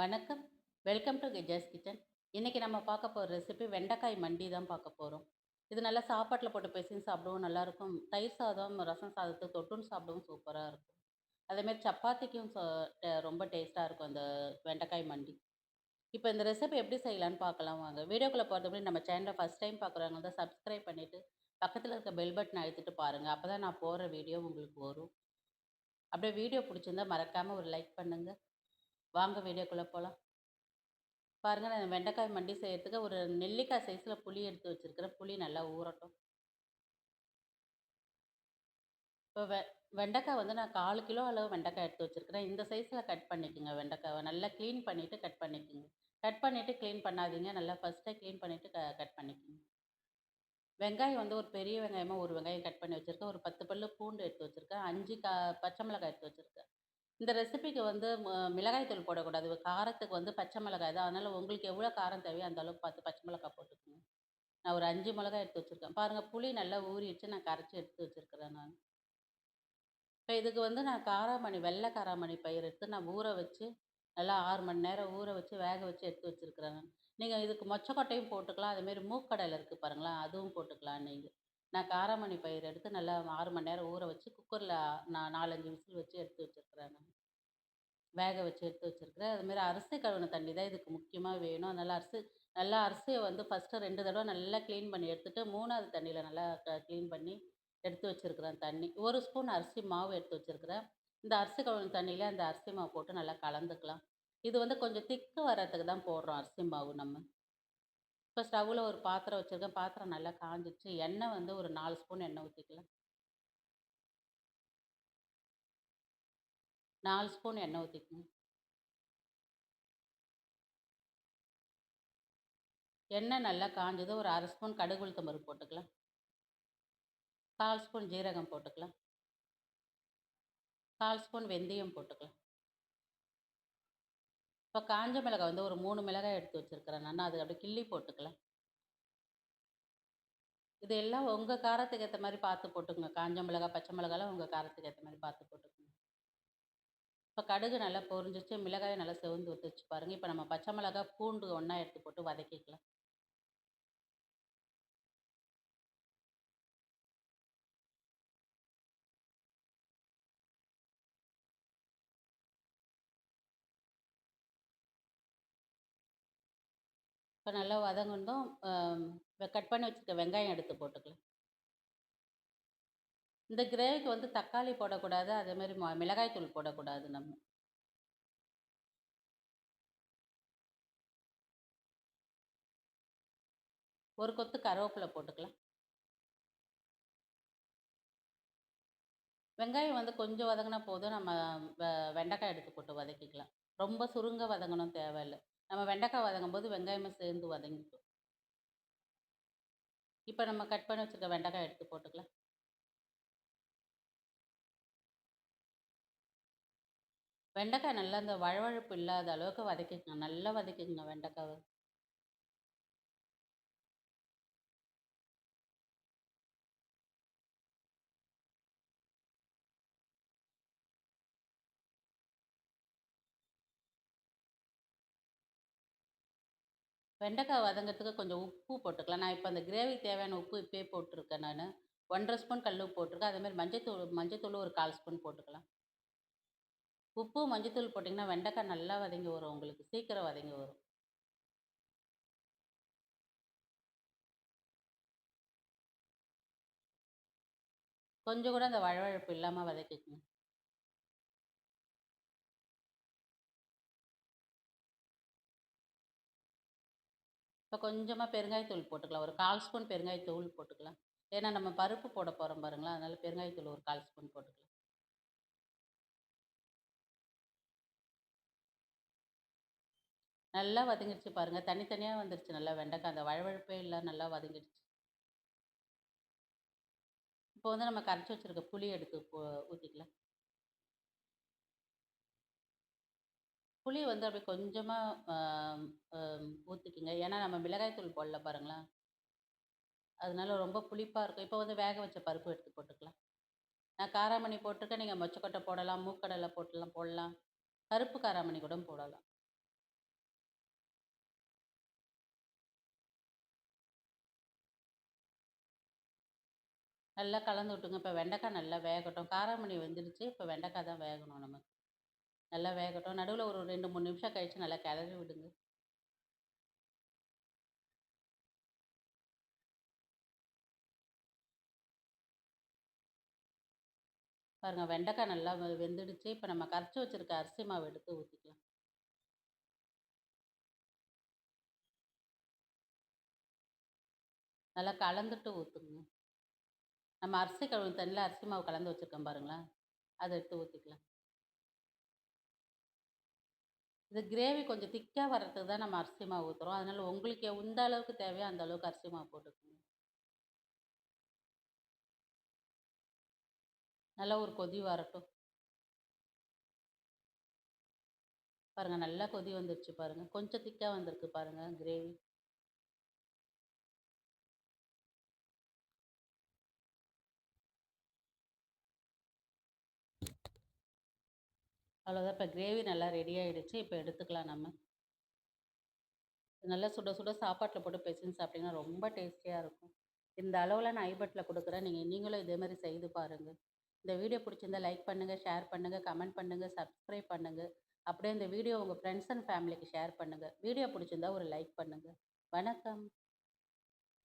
வணக்கம். Welcome to Geja's kitchen. இன்றைக்கி நம்ம பார்க்க போகிற ரெசிபி வெண்டைக்காய் மண்டி தான் பார்க்க போகிறோம் இது நல்லா சாப்பாட்டில் போட்டு பெசஞ்சு சாப்பிடவும் நல்லாயிருக்கும். தயிர் சாதம், ரசம் சாதத்தை தொட்டுன்னு சாப்பிடவும் சூப்பராக இருக்கும். அதேமாரி சப்பாத்திக்கும் ச ரொம்ப டேஸ்ட்டாக இருக்கும் அந்த வெண்டைக்காய் மண்டி. இப்போ இந்த ரெசிபி எப்படி செய்யலான்னு பார்க்கலாம் வாங்க. வீடியோக்குள்ளே போகிறது முன்னாடி நம்ம சேனலை ஃபஸ்ட் டைம் பார்க்குறவங்க தான் சப்ஸ்கிரைப் பண்ணிவிட்டு பக்கத்தில் இருக்க பெல் பட்டன் அழுத்திட்டு அப்போ தான் நான் போடுற வீடியோ உங்களுக்கு வரும். அப்படியே வீடியோ பிடிச்சிருந்தா மறக்காமல் ஒரு லைக் பண்ணுங்கள் வாங்க வீடியோக்குள்ளே போகலாம் பாருங்கள் நான் வெண்டைக்காய் மண்டி செய்கிறதுக்கு ஒரு நெல்லிக்காய் சைஸில் புளி எடுத்து வச்சிருக்கிறேன். புளி நல்லா ஊறட்டும். இப்போ வெ வெண்டைக்காய் வந்து நான் 1/4 கிலோ அளவு வெண்டைக்காய் எடுத்து வச்சுருக்கிறேன் இந்த சைஸில் கட் பண்ணிக்கோங்க வெண்டைக்காவ. நல்லா க்ளீன் பண்ணிவிட்டு கட் பண்ணிக்கோங்க கட் பண்ணிவிட்டு க்ளீன் பண்ணாதீங்க. நல்லா ஃபர்ஸ்ட்டே க்ளீன் பண்ணிவிட்டு க கட் பண்ணிக்கோங்க வெங்காயம் வந்து ஒரு பெரிய வெங்காயமாக ஒரு வெங்காயம் கட் பண்ணி வச்சுருக்கேன் ஒரு 10 பல்லு பூண்டு எடுத்து வச்சுருக்கேன் அஞ்சு கா பச்சை மிளகாய் எடுத்து வச்சுருக்கேன் இந்த ரெசிபிக்கு வந்து ம மிளகாய் தூள் போடக்கூடாது. காரத்துக்கு வந்து பச்சை மிளகாய் தான். அதனால் உங்களுக்கு எவ்வளோ காரம் தேவையோ அந்த அளவுக்கு பார்த்து பச்சை மிளகாய் போட்டுக்கோங்க நான் ஒரு அஞ்சு மிளகாய் எடுத்து வச்சுருக்கேன் பாருங்கள் புளி நல்லா ஊறிடுச்சு. நான் கரைச்சி எடுத்து வச்சுருக்கிறேன் நான். இப்போ இதுக்கு வந்து நான் காராமணி வெள்ளை காராமணி பயிர் எடுத்து நான் ஊற வச்சு நல்லா ஆறு மணி நேரம் ஊற வச்சு வேக வச்சு எடுத்து வச்சுருக்கிறேன் நான். நீங்கள் இதுக்கு மொச்சக்கொட்டையும் போட்டுக்கலாம். அதேமாரி மூக்கடலை இருக்குது பாருங்களேன், அதுவும் போட்டுக்கலாம் நீங்கள் நான் காராமணி பயிர் எடுத்து நல்லா ஆறு மணி நேரம் ஊற வச்சு குக்கரில் நான் 4, 5 விசில் வச்சு எடுத்து வச்சுருக்குறேன் நான். வேக வச்சு எடுத்து வச்சுருக்குறேன் அதுமாரி அரிசி கழுவின தண்ணி தான் இதுக்கு முக்கியமாக வேணும். அதனால் அரிசி நல்லா அரிசியை வந்து ஃபர்ஸ்ட்டு ரெண்டு தடவை நல்லா க்ளீன் பண்ணி எடுத்துகிட்டு மூணாவது தண்ணியில் நல்லா க்ளீன் பண்ணி எடுத்து வச்சுருக்குறேன் தண்ணி. ஒரு ஸ்பூன் அரிசி மாவு எடுத்து வச்சிருக்கிறேன். இந்த அரிசி கழுவின தண்ணியில் அந்த அரிசி மாவு போட்டு நல்லா கலந்துக்கலாம். இது வந்து கொஞ்சம் திக்கு வர்றதுக்கு தான் போடுறோம் அரிசி மாவு நம்ம. இப்போ ஸ்டவ்வில் ஒரு பாத்திரம் வச்சுருக்கேன் பாத்திரம் நல்லா காஞ்சிச்சு எண்ணெய் வந்து ஒரு நாலு ஸ்பூன் எண்ணெய் ஊற்றிக்கலாம் நாலு ஸ்பூன் எண்ணெய் ஊற்றிக்கணும் எண்ணெய் நல்லா காஞ்சது ஒரு அரை ஸ்பூன் கடுகு உளுத்தம் பருப்பு போட்டுக்கலாம். 1/4 ஸ்பூன் ஜீரகம் போட்டுக்கலாம். 1/4 ஸ்பூன் வெந்தயம் போட்டுக்கலாம். இப்போ காஞ்ச மிளகாய் வந்து ஒரு மூணு மிளகாய் எடுத்து வச்சிருக்கிறேன் நான். அது அப்படியே கிள்ளி போட்டுக்கலாம். இது எல்லாம் உங்கள் காரத்துக்கு ஏற்ற மாதிரி பார்த்து போட்டுக்கோங்க காஞ்ச மிளகாய், பச்சை மிளகாலாம் உங்கள் காரத்துக்கு ஏற்ற மாதிரி பார்த்து போட்டுக்கோங்க இப்போ கடுகு நல்லா பொரிஞ்சிச்சு மிளகாயை நல்லா செவந்து ஊற்றிச்சி பாருங்கள் இப்போ நம்ம பச்சை மிளகாய், பூண்டு ஒன்றா எடுத்து போட்டு வதக்கிக்கலாம். இப்போ நல்லா வதங்குனதும் கட் பண்ணி வச்சுருக்க வெங்காயம் எடுத்து போட்டுக்கலாம். இந்த கிரேவிக்கு வந்து தக்காளி போடக்கூடாது. அதேமாதிரி மிளகாய் தூள் போடக்கூடாது நம்ம. ஒரு கொத்து கருவேப்பிலை போட்டுக்கலாம். வெங்காயம் வந்து கொஞ்சம் வதங்கினா போதும். நம்ம வெண்டைக்காய் எடுத்து போட்டு வதக்கிக்கலாம். ரொம்ப சுருங்க வதங்கணும் தேவையில்ல. நம்ம வெண்டைக்காய் வதங்கும்போது வெங்காயமும் சேர்ந்து வதங்கிக்கும். இப்போ நம்ம கட் பண்ணி வச்சுருக்க வெண்டைக்காய் எடுத்து போட்டுக்கலாம். வெண்டைக்காய் நல்லா இந்த வழவழப்பு இல்லாத அளவுக்கு வதக்கிக்கங்க. நல்லா வதக்கிக்கங்க வெண்டைக்காவை வெண்டைக்காய் வதங்கறதுக்கு கொஞ்சம் உப்பு போட்டுக்கலாம். நான் இப்போ அந்த கிரேவி தேவையான உப்பு இப்போயே போட்டிருக்கேன் நான் ஒன்றரை ஸ்பூன் கல் உப்பு போட்டுருக்கேன். அதேமாரி மஞ்சத்தூள் மஞ்சத்தூள் ஒரு 1/4 ஸ்பூன் போட்டுக்கலாம். உப்பு, மஞ்சத்தூள் போட்டிங்கன்னா வெண்டைக்காய் நல்லா வதங்கி வரும் உங்களுக்கு. சீக்கிரம் வதங்கி வரும். கொஞ்சம் கூட அந்த வழவழப்பு இல்லாமல் வதக்கிக்கங்க. இப்போ கொஞ்சமாக பெருங்காயத்தூள் போட்டுக்கலாம். ஒரு 1/4 ஸ்பூன் பெருங்காயத்தூள் போட்டுக்கலாம். ஏன்னா நம்ம பருப்பு போட போகிறோம் பாருங்களேன். அதனால் பெருங்காயத்தூள் ஒரு 1/4 ஸ்பூன் போட்டுக்கலாம். நல்லா வதங்கிடுச்சு பாருங்க. தனித்தனியாக வந்துடுச்சு வந்துருச்சு நல்லா வெண்டைக்காய். அந்த வழவழப்பே இல்லை நல்லா வதங்கிடுச்சு. இப்போ வந்து நம்ம கரைச்சி வச்சிருக்க புளி எடுத்து ஊற்றிக்கலாம் புளி வந்து அப்படியே கொஞ்சமாக ஊற்றிக்குங்க ஏன்னா நம்ம மிளகாய்த்தூள் போடல பாருங்களேன். அதனால ரொம்ப புளிப்பாக இருக்கும். இப்போ வந்து வேக வச்ச பருப்பு எடுத்து போட்டுக்கலாம். நான் காராமணி போட்டிருக்கேன். நீங்கள் மொச்சக்கொட்டை போடலாம் மூக்கடலை போட்டுலாம் போடலாம். கருப்பு காராமணி கூட போடலாம். நல்லா கலந்து விட்டுங்க. இப்போ வெண்டைக்காய் நல்லா வேகட்டும். காராமணி வெந்துருச்சு. இப்போ வெண்டைக்காய் தான் வேகணும் நமக்கு. நல்லா வேகட்டும். நடுவில் ஒரு 2, 3 நிமிஷம் கழிச்சு நல்லா கிளறி விடுங்க. பாருங்கள் வெண்டைக்காய் நல்லா வெந்துடுச்சு. இப்போ நம்ம கரைச்சி வச்சுருக்க அரிசி மாவு எடுத்து ஊற்றிக்கலாம் நல்லா கலந்துட்டு ஊற்றுங்க நம்ம அரிசி கழுவு தண்ணியில் அரிசி மாவு கலந்து வச்சுருக்கோம் பாருங்களேன். அதை எடுத்து ஊற்றிக்கலாம் இது கிரேவி கொஞ்சம் திக்காக வர்றதுக்கு தான் நம்ம அரிசி மாவு ஊற்றுறோம் அதனால் உங்களுக்கு எந்த அளவுக்கு தேவையோ அந்த அளவுக்கு அரிசி மாவு போட்டுக்கோங்க. நல்லா ஒரு கொதி வரட்டும். பாருங்கள் நல்லா கொதி வந்துருச்சு பாருங்கள் கொஞ்சம் திக்காக வந்திருக்கு பாருங்கள் கிரேவி. அவ்வளோதான் இப்போ கிரேவி நல்லா ரெடி ஆகிடுச்சு இப்போ எடுத்துக்கலாம் நம்ம. நல்லா சுட சுட சாப்பாட்டில் போட்டு பெசஞ்சு சாப்பிட்டீங்கன்னா ரொம்ப டேஸ்டியாக இருக்கும். இந்த அளவில் நான் ஐபட்டில் கொடுக்குறேன் நீங்கள் நீங்களும் இதே மாதிரி செய்து பாருங்கள் இந்த வீடியோ பிடிச்சிருந்தா லைக் பண்ணுங்கள் ஷேர் பண்ணுங்கள் கமெண்ட் பண்ணுங்கள் சப்ஸ்கிரைப் பண்ணுங்க. அப்படியே இந்த வீடியோ உங்கள் ஃப்ரெண்ட்ஸ் அண்ட் ஃபேமிலிக்கு ஷேர் பண்ணுங்கள் வீடியோ பிடிச்சிருந்தா ஒரு லைக் பண்ணுங்கள் வணக்கம்.